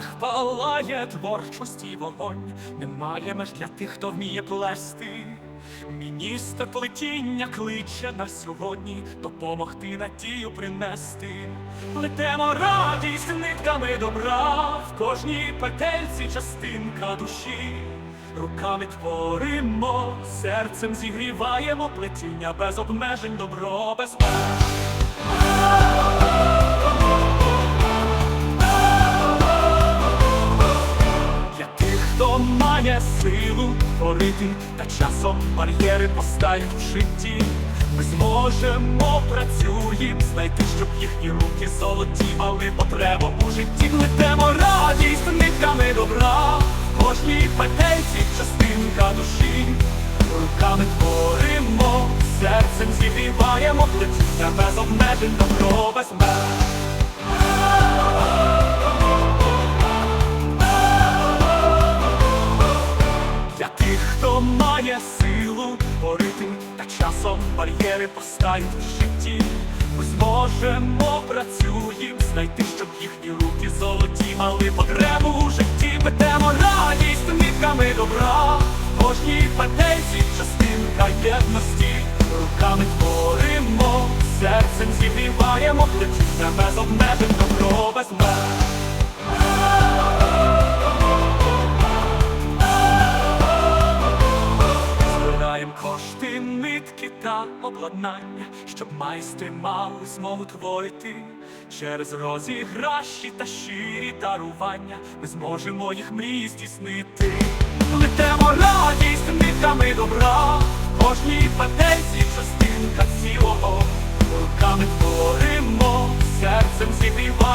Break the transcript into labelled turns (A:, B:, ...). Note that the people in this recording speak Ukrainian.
A: немає творчості вогонь, немає меж для тих, хто вміє плести. Міністр плетіння кличе на сьогодні допомогти надію принести. Плетемо радість нитками добра, в кожній петельці частинка душі. Руками творимо, серцем зігріваємо плетіння без обмежень, добро без меж. Хто має силу творити, та часом бар'єри постають в житті. Ми зможемо працюєм знайти, щоб їхні руки золоті мали потребу у житті. Плетемо радість нитками добра, кожній петельці частинка душі. Руками творимо, серцем зігріваємо плетіння без обмежень, добро без меж. Часом бар'єри постають в житті. Ми зможемо працюєм знайти, щоб їхні руки золоті мали потребу у житті. Ведемо радість нитками добра, кожній петельці частинка єдності. Руками творимо, серцем зігріваємо плечі без обмежень, Кошти, нитки та обладнання, щоб майстри мали змогу творити. Через розіграші та щирі дарування ми зможемо їх мрії здійснити. Летемо радість нитками добра, кожній петельці частинка цілого. Руками творимо, серцем зігріваємо